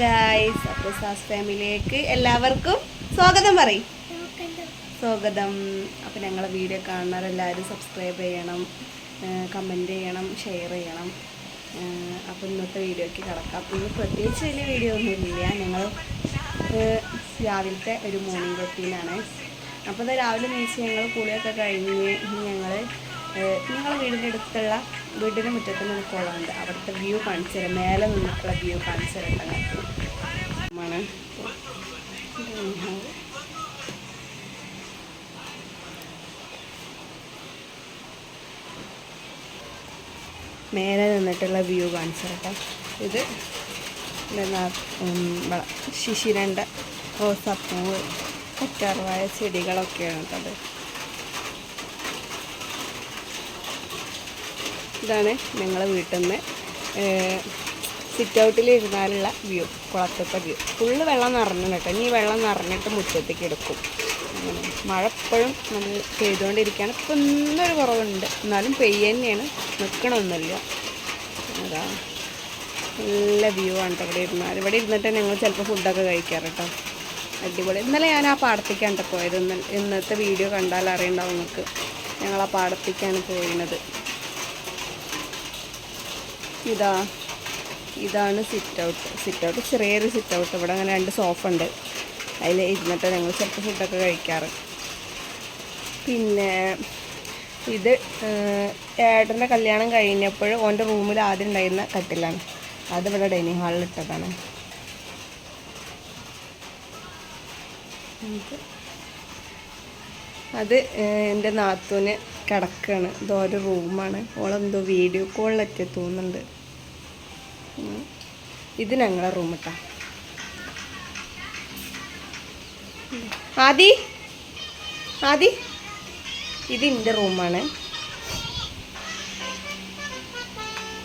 Guys അപ്പോൾ ഫാമിലിയിലേക്ക് എല്ലാവർക്കും സ്വാഗതം പറയും. സ്വാഗതം. അപ്പോൾ ഞങ്ങളെ വീഡിയോ കാണുന്നവരെല്ലാവരും സബ്സ്ക്രൈബ് ചെയ്യണം കമന്റ് ചെയ്യണം ഷെയർ ചെയ്യണം. അപ്പോൾ ഇന്നത്തെ വീഡിയോയ്ക്ക് കിടക്കാം. ഇന്ന് പ്രത്യേകിച്ച് വലിയ വീഡിയോ ഒന്നുമില്ല. ഞങ്ങൾ രാവിലത്തെ ഒരു മോർണിംഗ് റൊട്ടീനാണ് അപ്പോൾ രാവിലെ നീച്ച് ഞങ്ങൾ കുളിയൊക്കെ കഴിഞ്ഞ് ഞങ്ങൾ നിങ്ങളെ വീടിന്റെ അടുത്തുള്ള വീടിന്റെ മുറ്റത്ത് നിന്ന് കുളമുണ്ട്. അവിടുത്തെ വ്യൂ കാണിച്ചു തരാം മേലെ നിന്നിട്ടുള്ള വ്യൂ കാണിച്ചു തരട്ടെ ആണ് മേലെ നിന്നിട്ടുള്ള വ്യൂ കാണിച്ചു തരട്ടെ ഇത് ശിശിരണ്ട റോസാപ്പൂവ് കറ്റാർവായ ചെടികളൊക്കെയാണ് കേട്ടത് ഇതാണ് ഞങ്ങളെ വീട്ടിൽ നിന്ന് സിറ്റ് ഔട്ടിൽ ഇരുന്നാലുള്ള വ്യൂ കുളത്തത്തെ വ്യൂ ഫുള്ള് വെള്ളം നിറഞ്ഞു കേട്ടോ. ഇനി വെള്ളം നിറഞ്ഞിട്ട് മുറ്റത്തേക്ക് എടുക്കും. മഴ എപ്പോഴും നമ്മൾ പെയ്തുകൊണ്ടിരിക്കുകയാണ്. ഇപ്പം ഇന്നൊരു കുറവുണ്ട്. എന്നാലും പെയ്യ തന്നെയാണ്. നിൽക്കണമൊന്നുമില്ല അതാ. നല്ല വ്യൂ ആണ് ഇവിടെ ഇരുന്നാൽ. ഇവിടെ ഇരുന്നിട്ട് ഞങ്ങൾ ചിലപ്പോൾ ഫുഡൊക്കെ കഴിക്കാറ് കേട്ടോ. അടിപൊളി. ഇന്നലെ ഞാൻ ആ പാടത്തേക്കാണ് പോയത്. ഇന്ന് ഇന്നത്തെ വീഡിയോ കണ്ടാൽ അറിയണ്ടാവും നിങ്ങൾക്ക്. ഞങ്ങൾ ആ പാടത്തേക്കാണ് പോയിരുന്നത് ഇതാ ഇതാണ് സിറ്റ് ഔട്ട് സിറ്റ് ഔട്ട് ചെറിയൊരു സിറ്റ് ഔട്ട് ഇവിടെ അങ്ങനെ രണ്ട് സോഫ ഉണ്ട്. അതിൽ ഇരുന്നിട്ട് ഞങ്ങൾ ചിലപ്പോൾ ഫുഡൊക്കെ കഴിക്കാറ്. പിന്നെ ഇത് ഏട്ടന്റെ കല്യാണം കഴിഞ്ഞപ്പോൾ ഓന്റെ റൂമിൽ ആദ്യം ഉണ്ടായിരുന്ന കട്ടിലാണ്. അത് ഇവിടെ ഡൈനിങ് ഹാളിൽ ഇട്ടതാണ്. അത് എന്റെ നാത്തൂന് കിടക്കാണ്. ഇതോരോ റൂമാണ് ഓളെന്തോ വീഡിയോ കോളിലൊക്കെ തോന്നുന്നുണ്ട്. ഇത് ഞങ്ങളെ റൂം കേട്ടോ ആദി? ആദി? ഇത് എന്റെ റൂമാണ്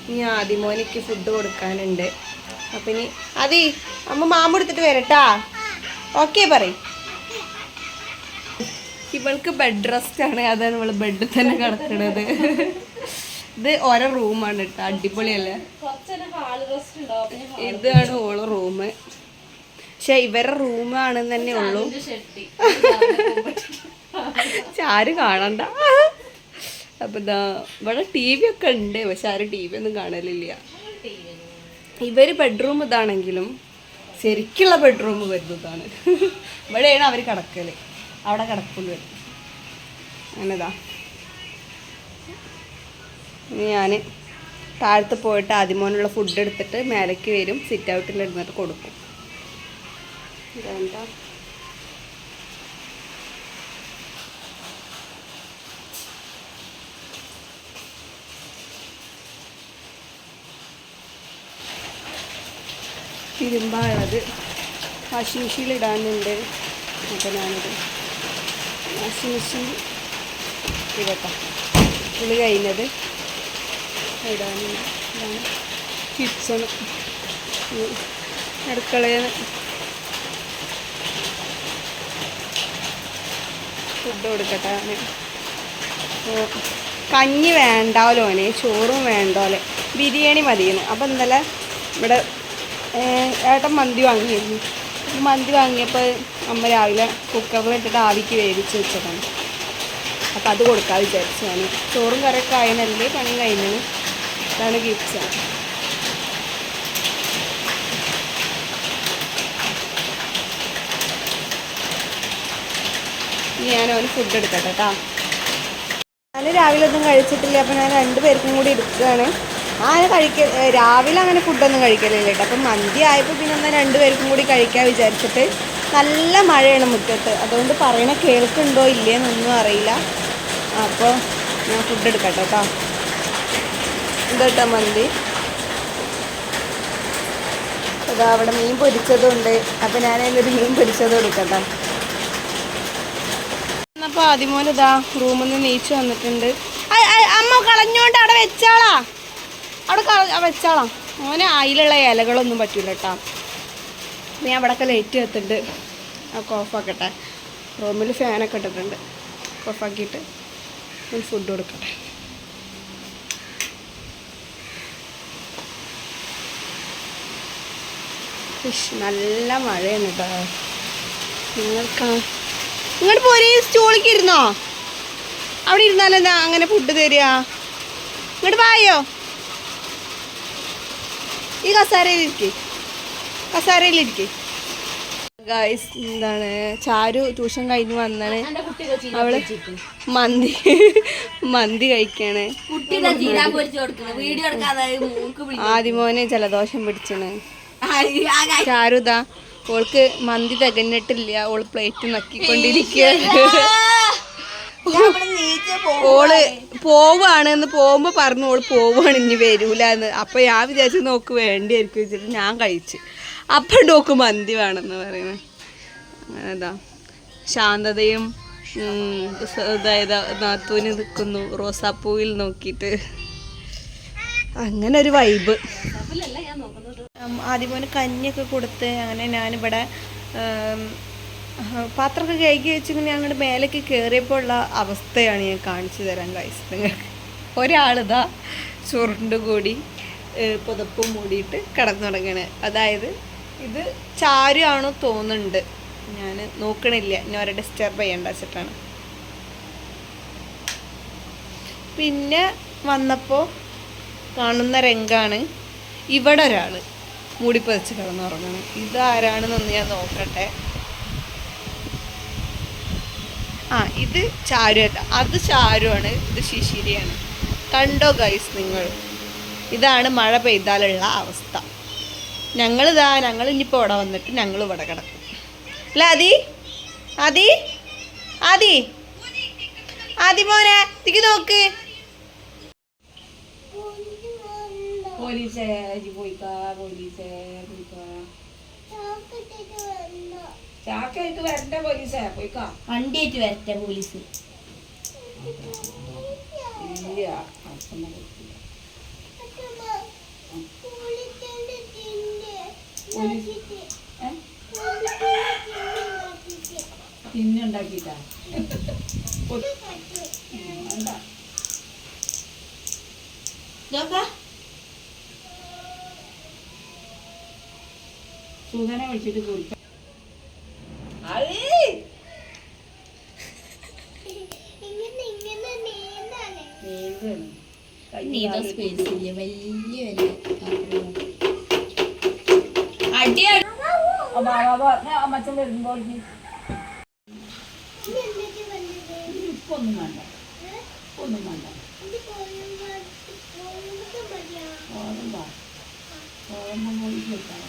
ഇനി ആദിമോനിക്ക് ഫുഡ് കൊടുക്കാനുണ്ട്. അപ്പം ഇനി ആദി അമ്മ മാമ എടുത്തിട്ട് വരട്ടാ. ഓക്കെ പറയും. ഇവൾക്ക് ബെഡ് റെസ്റ്റ് ആണ്. അതാണ് ഇവൾ ബെഡിൽ തന്നെ കിടക്കുന്നത് ഇത് ഓരോ റൂമാണ് കേട്ടോ അടിപൊളിയല്ലേ? ഇതാണ് ഓളെ റൂം പക്ഷെ ഇവരുടെ റൂമാണെന്ന് തന്നെ ഉള്ളൂ. ആരും കാണണ്ട. അപ്പൊ ഇതാ ഇവിടെ ടി വി ഒക്കെ ഉണ്ട് പക്ഷെ ആരും ടി വി ഒന്നും കാണലില്ല. ഇവർ ബെഡ്റൂം ഇതാണെങ്കിലും ശരിക്കുള്ള ബെഡ്റൂം വരുന്നതാണ്. ഇവിടെയാണ് അവർ കിടക്കൽ. അവിടെ കിടക്കുന്നത് അങ്ങനെതാ. ഇനി ഞാൻ താഴത്ത് പോയിട്ട് ആദ്യമോനുള്ള ഫുഡ് എടുത്തിട്ട് മേലേക്ക് വരും സിറ്റ് ഔട്ടിൽ ഇരുന്നിട്ട് കൊടുക്കും. ഇതെന്താ? തിരുമ്പാനുള്ളത് വാഷിംഗ് മെഷീനിൽ ഇടാനുണ്ട്. അപ്പം ഞാനത് വാഷിംഗ് മെഷീൻ ഇതൊക്കെ പുളി കഴിഞ്ഞത്. ഇടാനുണ്ട് ഇതാണ് അടുക്കളയാണ് ഫുഡ് കൊടുക്കട്ടെ അപ്പോൾ കഞ്ഞി വേണ്ടാവല്ലോ ഓനെ ചോറും വേണ്ടോലെ ബിരിയാണി മതിയെന്ന്. അപ്പം ഇന്നലെ ഇവിടെ ഏട്ടൻ മന്തി വാങ്ങിയിരുന്നു. മന്തി വാങ്ങിയപ്പോൾ അമ്മ രാവിലെ കുക്കറിൽ ഇട്ടിട്ട് ആവിക്ക് വേവിച്ച് വെച്ചതാണ്. അപ്പം അത് കൊടുക്കാൻ വിചാരിച്ചു ഞാൻ ചോറും കറിയൊക്കെ ആയതിനല്ലേ പണി കഴിഞ്ഞത്? ഇതാണ് കിച്ചൺ ഞാൻ അവന് ഫുഡ് എടുക്കട്ടെ കേട്ടോ ഞാൻ രാവിലെ ഒന്നും കഴിച്ചിട്ടില്ല അപ്പം ഞാൻ രണ്ട് പേർക്കും കൂടി എടുക്കുകയാണ്. ഞാൻ കഴിക്ക രാവിലെ അങ്ങനെ ഫുഡൊന്നും കഴിക്കലില്ല കേട്ടോ അപ്പം മന്തി ആയപ്പോൾ പിന്നെ എന്നാൽ രണ്ട് പേർക്കും കൂടി കഴിക്കാൻ വിചാരിച്ചിട്ട് നല്ല മഴയാണ് മുറ്റത്ത്. അതുകൊണ്ട് പറയണ കേൾക്കുന്നുണ്ടോ ഇല്ലേന്നൊന്നും അറിയില്ല. അപ്പോൾ ഞാൻ ഫുഡ് എടുക്കട്ടെ കേട്ടോ ഇതട്ടോ മന്തി അതാ അവിടെ മീൻ പൊരിച്ചതുണ്ട്. അപ്പം ഞാൻ അതിലൊരു മീൻ പൊരിച്ചത് കൊടുക്കട്ടെ. എന്നപ്പോ ആദ്യമോലെ ഇതാ റൂമിൽ നിന്ന് നീച്ചു വന്നിട്ടുണ്ട്. അമ്മ കളഞ്ഞോണ്ട് അവിടെ വെച്ചാളാ. അവിടെ കള- വെച്ചാളാ. മോനെ അതിലുള്ള ഇലകളൊന്നും പറ്റൂല കേട്ടോ. ഞാൻ അവിടെയൊക്കെ ലൈറ്റ് കത്തുണ്ട് ഒക്കെ ഓഫാക്കട്ടെ റൂമിൽ ഫാനൊക്കെ ഇട്ടിട്ടുണ്ട്. ഓഫാക്കിയിട്ട് ഫുഡ് കൊടുക്കട്ടെ. ഉഷ്, നല്ല മഴയാണ് കേട്ടോ നിങ്ങൾക്ക്? ഇങ്ങോട്ട് പോരെ സ്റ്റോളിക്ക് ഇരുന്നോ? അവിടെ ഇരുന്നാലെന്താ അങ്ങനെ ഫുഡ് തരിക ഇങ്ങോട്ട് വായോ? ഈ കസാരയിലിരിക്കേ. കസാരയിലിരിക്കേ. ഗായ്സ് എന്താണ്? ചാരു ട്യൂഷൻ കഴിഞ്ഞ് വന്നാണ്. അവൾ മന്തി മന്തി കഴിക്കാണ്. ആദ്യമോനെ ജലദോഷം പിടിച്ചാണ്. ചാരുതാ ഓൾക്ക് മന്തി തികഞ്ഞിട്ടില്ല. ഓൾ പ്ലേറ്റ് നക്കിക്കൊണ്ടിരിക്കുക ഓൾ പോവാണ് എന്ന് പോകുമ്പോ പറഞ്ഞു ഓൾ പോവാണ് ഇനി വരൂല എന്ന് അപ്പൊ ഞാൻ വിചാരിച്ചു നോക്ക് വേണ്ടിയായിരിക്കും. വെച്ചിട്ട് ഞാൻ കഴിച്ചു. അപ്പൊ നോക്ക് മന്തി വേണമെന്ന് പറയുന്നത് അങ്ങനെതാ ശാന്തതയും അതായത് നാത്തൂന് നിൽക്കുന്നു റോസാപ്പൂവിൽ നോക്കിയിട്ട്. അങ്ങനെ ഒരു വൈബ് ആദ്യമോന് കഞ്ഞിയൊക്കെ കൊടുത്ത് അങ്ങനെ ഞാനിവിടെ പാത്രമൊക്കെ കഴുകി വെച്ച് ഇങ്ങനെ അങ്ങോട്ട് മേലേക്ക് കയറിയപ്പോൾ ഉള്ള അവസ്ഥയാണ് ഞാൻ കാണിച്ചു തരാൻ കഴിച്ചത് ഒരാളിതാ ചുരുണ്ട് കൂടി ഏഹ്, പുതപ്പും മൂടിയിട്ട് കിടന്നുറങ്ങണ്. അതായത് ഇത് ചാരുവാണോ തോന്നുന്നുണ്ട്. ഞാൻ നോക്കണില്ല ഇനി അവരെ ഡിസ്റ്റർബ് ചെയ്യണ്ട വെച്ചിട്ടാണ്. പിന്നെ വന്നപ്പോൾ കാണുന്ന രംഗാണ് ഇവിടെ ഒരാൾ മൂടിപ്പതിച്ച് കിടന്നുറങ്ങണം ഇതാരാണെന്നൊന്ന് ഞാൻ നോക്കട്ടെ. ആ ഇത് ചാരു അത് ചാരുവാണ് ഇത് ശിശിരിയാണ്. കണ്ടോ ഗൈസ് നിങ്ങൾ? ഇതാണ് മഴ പെയ്താലുള്ള അവസ്ഥ. ഞങ്ങളിതാ ഞങ്ങൾ ഇനിയിപ്പോൾ ഇവിടെ വന്നിട്ട് ഞങ്ങൾ ഇവിടെ കിടക്കും. അല്ല അതി അതി അതി ആദി മോനെ ഇതിക്ക് നോക്ക്. പോലീസേ പോയിക്കാ പോലീസേ പോയിക്കാ. ചാക്കായിട്ട് വരണ്ട പോലീസേ പോയിക്കാ. വണ്ടിയായിട്ട് വരട്ടെ പോലീസ്. ഇല്ല ഉണ്ടാക്കിട്ടാ വേണ്ട സുധനെ വിളിച്ചിട്ട് അടിയാണ് അമ്മച്ചൻ വരുമ്പോൾ ഒന്നും വേണ്ട. ഒന്നും വേണ്ട. ഓർമ്മ ഓർമ്മ പോയി കേൾക്കാം